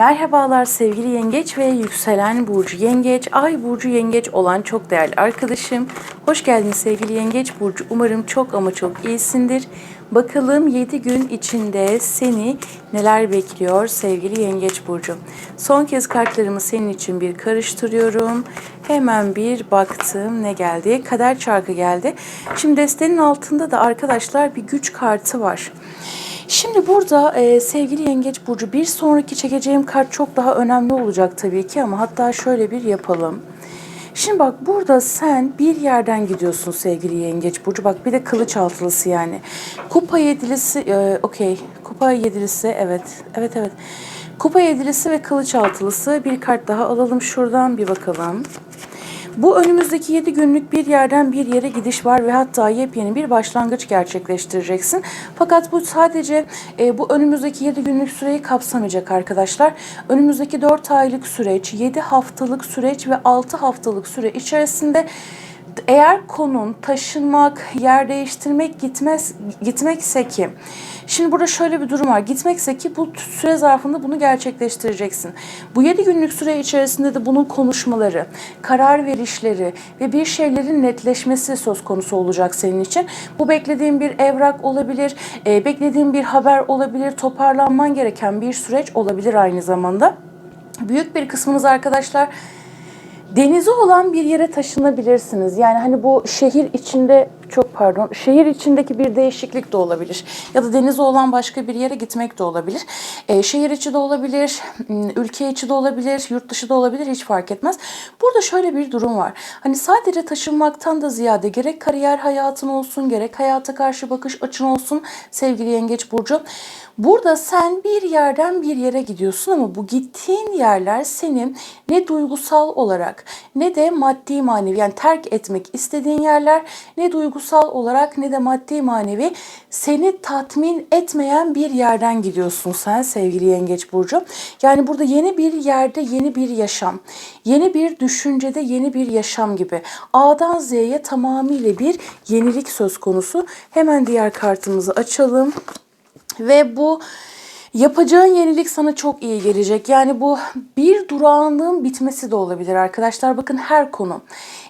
Merhabalar sevgili yengeç ve yükselen burcu yengeç, ay burcu yengeç olan çok değerli arkadaşım. Hoş geldin sevgili yengeç burcu. Umarım çok ama çok iyisindir. Bakalım 7 gün içinde seni neler bekliyor sevgili yengeç burcu. Son kez kartlarımı senin için bir karıştırıyorum. Hemen bir baktım ne geldi? Kader çarkı geldi. Şimdi destenin altında da arkadaşlar bir güç kartı var. Şimdi burada e, sevgili Yengeç Burcu bir sonraki çekeceğim kart çok daha önemli olacak tabii ki ama hatta şöyle bir yapalım. Şimdi bak burada sen bir yerden gidiyorsun sevgili Yengeç Burcu. Bak bir de kılıç altılısı yani. Kupa yedilisi, e, okey. Kupa yedilisi, evet. Evet, evet. Kupa yedilisi ve kılıç altılısı. Bir kart daha alalım şuradan bir bakalım. Bu önümüzdeki 7 günlük bir yerden bir yere gidiş var ve hatta yepyeni bir başlangıç gerçekleştireceksin. Fakat bu sadece e, bu önümüzdeki 7 günlük süreyi kapsamayacak arkadaşlar. Önümüzdeki 4 aylık süreç, 7 haftalık süreç ve 6 haftalık süre içerisinde eğer konun taşınmak, yer değiştirmek gitmez gitmekse ki Şimdi burada şöyle bir durum var. Gitmekse ki bu süre zarfında bunu gerçekleştireceksin. Bu 7 günlük süre içerisinde de bunun konuşmaları, karar verişleri ve bir şeylerin netleşmesi söz konusu olacak senin için. Bu beklediğin bir evrak olabilir, e, beklediğin bir haber olabilir, toparlanman gereken bir süreç olabilir aynı zamanda. Büyük bir kısmınız arkadaşlar denizi olan bir yere taşınabilirsiniz. Yani hani bu şehir içinde çok pardon şehir içindeki bir değişiklik de olabilir. Ya da denizi olan başka bir yere gitmek de olabilir. Ee, şehir içi de olabilir, ülke içi de olabilir, yurt dışı da olabilir hiç fark etmez. Burada şöyle bir durum var. Hani sadece taşınmaktan da ziyade gerek kariyer hayatın olsun gerek hayata karşı bakış açın olsun sevgili Yengeç Burcu. Burada sen bir yerden bir yere gidiyorsun ama bu gittiğin yerler senin ne duygusal olarak ne de maddi manevi yani terk etmek istediğin yerler ne duygusal olarak ne de maddi manevi seni tatmin etmeyen bir yerden gidiyorsun sen sevgili Yengeç Burcu. Yani burada yeni bir yerde yeni bir yaşam, yeni bir düşüncede yeni bir yaşam gibi A'dan Z'ye tamamıyla bir yenilik söz konusu. Hemen diğer kartımızı açalım. Ve bu Yapacağın yenilik sana çok iyi gelecek. Yani bu bir durağanlığın bitmesi de olabilir arkadaşlar. Bakın her konu.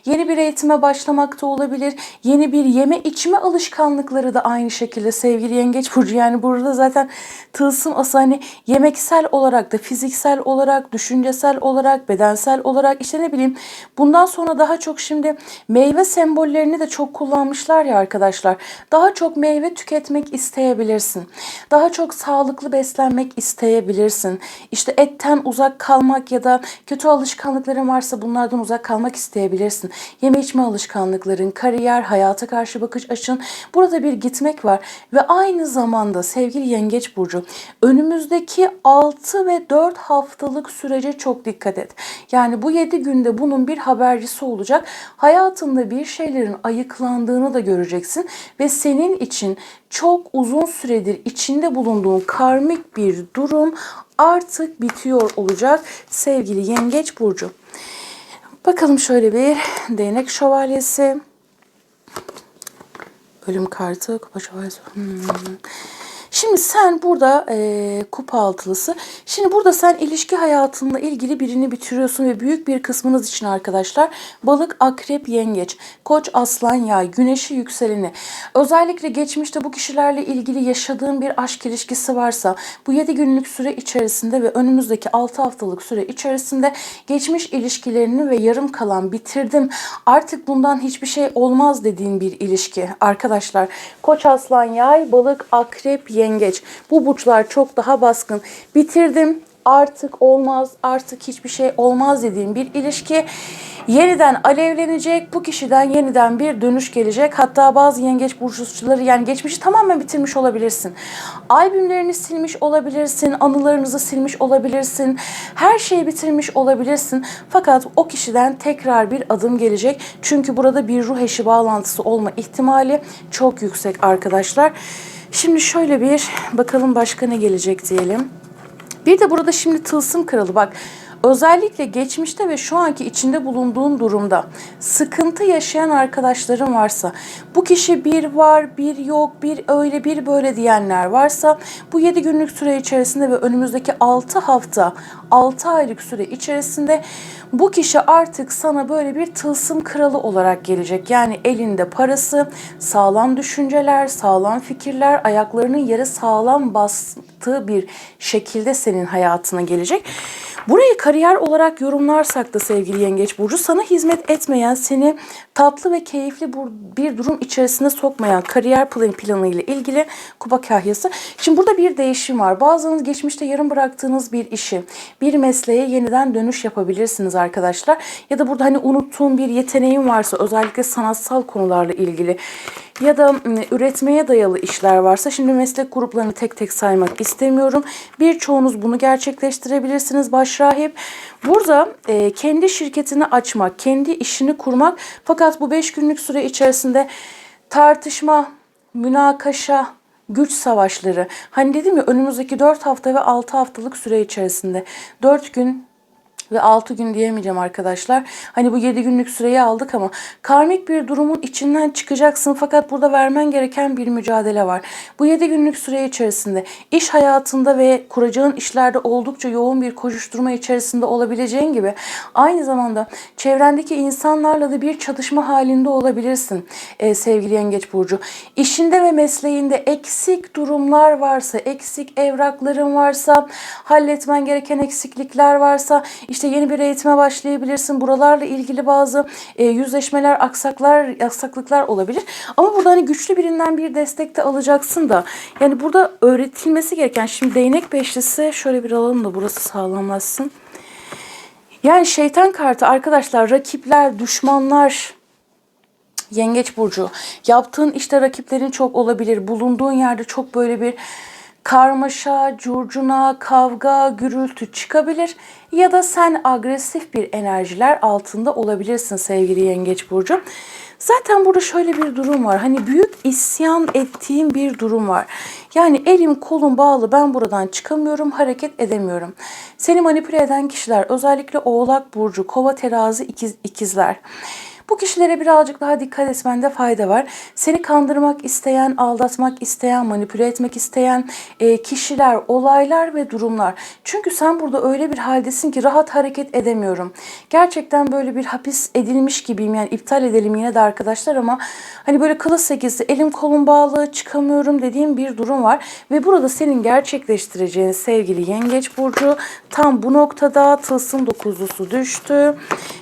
Yeni bir eğitime başlamak da olabilir. Yeni bir yeme içme alışkanlıkları da aynı şekilde sevgili Yengeç Burcu. Yani burada zaten tılsım ası hani yemeksel olarak da fiziksel olarak, düşüncesel olarak, bedensel olarak işte ne bileyim bundan sonra daha çok şimdi meyve sembollerini de çok kullanmışlar ya arkadaşlar. Daha çok meyve tüketmek isteyebilirsin. Daha çok sağlıklı beslenmek isteyebilirsin. İşte etten uzak kalmak ya da kötü alışkanlıkların varsa bunlardan uzak kalmak isteyebilirsin. Yeme içme alışkanlıkların, kariyer, hayata karşı bakış açın. Burada bir gitmek var ve aynı zamanda sevgili Yengeç Burcu önümüzdeki 6 ve 4 haftalık sürece çok dikkat et. Yani bu 7 günde bunun bir habercisi olacak. Hayatında bir şeylerin ayıklandığını da göreceksin ve senin için çok uzun süredir içinde bulunduğun karmik bir durum artık bitiyor olacak sevgili Yengeç Burcu. Bakalım şöyle bir değnek şövalyesi. Ölüm kartı, kupa şövalyesi. Hmm. Şimdi sen burada e, kupa altılısı. Şimdi burada sen ilişki hayatınla ilgili birini bitiriyorsun ve büyük bir kısmınız için arkadaşlar balık, akrep, yengeç, koç, aslan, yay, güneşi, yükseleni. Özellikle geçmişte bu kişilerle ilgili yaşadığın bir aşk ilişkisi varsa bu 7 günlük süre içerisinde ve önümüzdeki 6 haftalık süre içerisinde geçmiş ilişkilerini ve yarım kalan bitirdim artık bundan hiçbir şey olmaz dediğin bir ilişki arkadaşlar. Koç, aslan, yay, balık, akrep, yengeç. Bu burçlar çok daha baskın. Bitirdim artık olmaz, artık hiçbir şey olmaz dediğim bir ilişki yeniden alevlenecek. Bu kişiden yeniden bir dönüş gelecek. Hatta bazı yengeç burçları yani geçmişi tamamen bitirmiş olabilirsin. Albümlerini silmiş olabilirsin, anılarınızı silmiş olabilirsin. Her şeyi bitirmiş olabilirsin. Fakat o kişiden tekrar bir adım gelecek. Çünkü burada bir ruh eşi bağlantısı olma ihtimali çok yüksek arkadaşlar. Şimdi şöyle bir bakalım başka ne gelecek diyelim. Bir de burada şimdi tılsım kralı bak Özellikle geçmişte ve şu anki içinde bulunduğun durumda sıkıntı yaşayan arkadaşların varsa, bu kişi bir var, bir yok, bir öyle, bir böyle diyenler varsa bu 7 günlük süre içerisinde ve önümüzdeki 6 hafta, 6 aylık süre içerisinde bu kişi artık sana böyle bir tılsım kralı olarak gelecek. Yani elinde parası, sağlam düşünceler, sağlam fikirler, ayaklarının yere sağlam bastığı bir şekilde senin hayatına gelecek. Burayı kariyer olarak yorumlarsak da sevgili Yengeç Burcu sana hizmet etmeyen, seni tatlı ve keyifli bir durum içerisine sokmayan kariyer planı planı ile ilgili kupa kahyası. Şimdi burada bir değişim var. Bazılarınız geçmişte yarım bıraktığınız bir işi, bir mesleğe yeniden dönüş yapabilirsiniz arkadaşlar. Ya da burada hani unuttuğun bir yeteneğin varsa özellikle sanatsal konularla ilgili ya da m, üretmeye dayalı işler varsa şimdi meslek gruplarını tek tek saymak istemiyorum. Birçoğunuz bunu gerçekleştirebilirsiniz başrahip. Burada e, kendi şirketini açmak, kendi işini kurmak fakat bu 5 günlük süre içerisinde tartışma, münakaşa, güç savaşları. Hani dedim ya önümüzdeki 4 hafta ve 6 haftalık süre içerisinde 4 gün ve 6 gün diyemeyeceğim arkadaşlar. Hani bu 7 günlük süreyi aldık ama karmik bir durumun içinden çıkacaksın fakat burada vermen gereken bir mücadele var. Bu 7 günlük süre içerisinde iş hayatında ve kuracağın işlerde oldukça yoğun bir koşuşturma içerisinde olabileceğin gibi aynı zamanda çevrendeki insanlarla da bir çatışma halinde olabilirsin e, sevgili Yengeç Burcu. İşinde ve mesleğinde eksik durumlar varsa, eksik evrakların varsa, halletmen gereken eksiklikler varsa, işte yeni bir eğitime başlayabilirsin. Buralarla ilgili bazı e, yüzleşmeler, aksaklar, aksaklıklar olabilir. Ama burada hani güçlü birinden bir destek de alacaksın da. Yani burada öğretilmesi gereken, şimdi değnek beşlisi şöyle bir alalım da burası sağlamlaşsın. Yani şeytan kartı arkadaşlar rakipler, düşmanlar, Yengeç burcu. Yaptığın işte rakiplerin çok olabilir. Bulunduğun yerde çok böyle bir karmaşa, curcuna, kavga, gürültü çıkabilir ya da sen agresif bir enerjiler altında olabilirsin sevgili Yengeç burcu. Zaten burada şöyle bir durum var. Hani büyük isyan ettiğim bir durum var. Yani elim kolum bağlı ben buradan çıkamıyorum, hareket edemiyorum. Seni manipüle eden kişiler özellikle Oğlak burcu, Kova terazi ikiz, ikizler. Bu kişilere birazcık daha dikkat etmende fayda var. Seni kandırmak isteyen, aldatmak isteyen, manipüle etmek isteyen e, kişiler, olaylar ve durumlar. Çünkü sen burada öyle bir haldesin ki rahat hareket edemiyorum. Gerçekten böyle bir hapis edilmiş gibiyim. Yani iptal edelim yine de arkadaşlar ama hani böyle kılıç sekizli, elim kolum bağlı, çıkamıyorum dediğim bir durum var. Ve burada senin gerçekleştireceğin sevgili Yengeç Burcu tam bu noktada tılsım dokuzlusu düştü.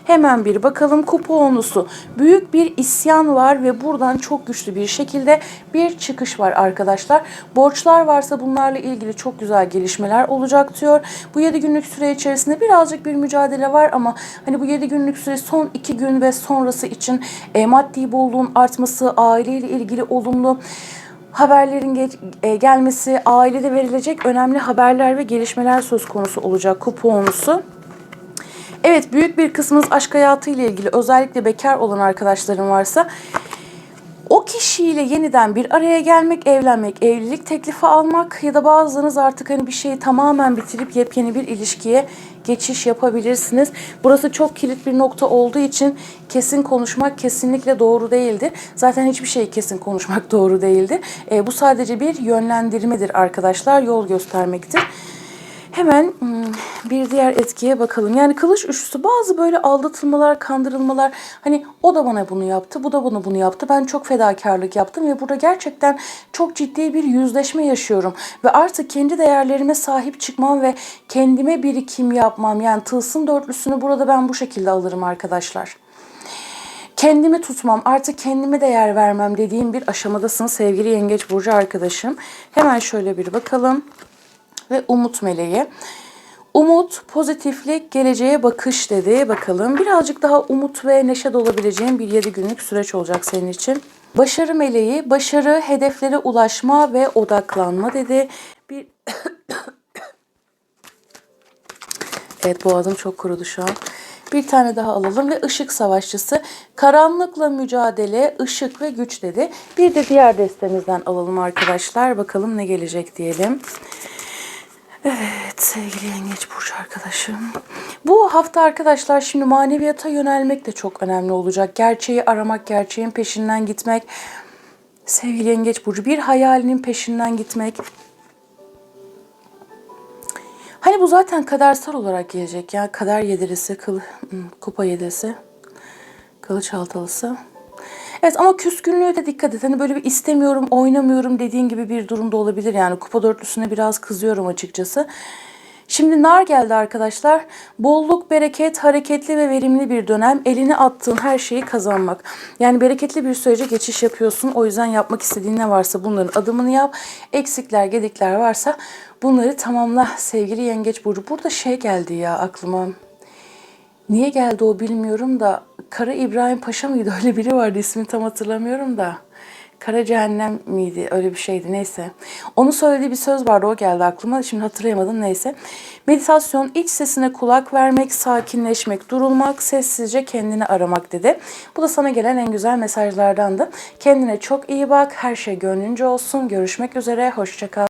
Hemen bir bakalım kupa onlusu. Büyük bir isyan var ve buradan çok güçlü bir şekilde bir çıkış var arkadaşlar. Borçlar varsa bunlarla ilgili çok güzel gelişmeler olacak diyor. Bu 7 günlük süre içerisinde birazcık bir mücadele var ama hani bu 7 günlük süre son 2 gün ve sonrası için e, maddi bolluğun artması, aileyle ilgili olumlu haberlerin ge- e, gelmesi, ailede verilecek önemli haberler ve gelişmeler söz konusu olacak kuponusu. Evet büyük bir kısmınız aşk hayatı ile ilgili özellikle bekar olan arkadaşlarım varsa o kişiyle yeniden bir araya gelmek, evlenmek, evlilik teklifi almak ya da bazılarınız artık hani bir şeyi tamamen bitirip yepyeni bir ilişkiye geçiş yapabilirsiniz. Burası çok kilit bir nokta olduğu için kesin konuşmak kesinlikle doğru değildir. Zaten hiçbir şey kesin konuşmak doğru değildir. E, bu sadece bir yönlendirmedir arkadaşlar, yol göstermektir. Hemen bir diğer etkiye bakalım. Yani kılıç üçlüsü bazı böyle aldatılmalar, kandırılmalar. Hani o da bana bunu yaptı, bu da bana bunu yaptı. Ben çok fedakarlık yaptım ve burada gerçekten çok ciddi bir yüzleşme yaşıyorum. Ve artık kendi değerlerime sahip çıkmam ve kendime birikim yapmam. Yani tılsım dörtlüsünü burada ben bu şekilde alırım arkadaşlar kendimi tutmam, artık kendime değer vermem dediğim bir aşamadasın sevgili Yengeç Burcu arkadaşım. Hemen şöyle bir bakalım. Ve umut meleği. Umut, pozitiflik, geleceğe bakış dedi. Bakalım birazcık daha umut ve neşe dolabileceğin bir 7 günlük süreç olacak senin için. Başarı meleği, başarı, hedeflere ulaşma ve odaklanma dedi. Bir Evet boğazım çok kurudu şu an. Bir tane daha alalım ve ışık savaşçısı. Karanlıkla mücadele, ışık ve güç dedi. Bir de diğer destemizden alalım arkadaşlar. Bakalım ne gelecek diyelim. Evet sevgili yengeç burcu arkadaşım. Bu hafta arkadaşlar şimdi maneviyata yönelmek de çok önemli olacak. Gerçeği aramak, gerçeğin peşinden gitmek. Sevgili Yengeç Burcu bir hayalinin peşinden gitmek. Hani bu zaten kadersel olarak gelecek ya. Kader yedirisi, kıl, hmm, kupa yedirisi, kılıç haltalısı. Evet ama küskünlüğe de dikkat et. Hani böyle bir istemiyorum, oynamıyorum dediğin gibi bir durumda olabilir. Yani kupa dörtlüsüne biraz kızıyorum açıkçası. Şimdi nar geldi arkadaşlar. Bolluk, bereket, hareketli ve verimli bir dönem. Eline attığın her şeyi kazanmak. Yani bereketli bir sürece geçiş yapıyorsun. O yüzden yapmak istediğin ne varsa bunların adımını yap. Eksikler, gedikler varsa bunları tamamla sevgili Yengeç Burcu. Burada şey geldi ya aklıma. Niye geldi o bilmiyorum da Kara İbrahim Paşa mıydı? Öyle biri vardı ismini tam hatırlamıyorum da. Kara Cehennem miydi? Öyle bir şeydi neyse. Onun söylediği bir söz vardı o geldi aklıma. Şimdi hatırlayamadım neyse. Meditasyon iç sesine kulak vermek, sakinleşmek, durulmak, sessizce kendini aramak dedi. Bu da sana gelen en güzel mesajlardandı. Kendine çok iyi bak. Her şey gönlünce olsun. Görüşmek üzere. Hoşçakal.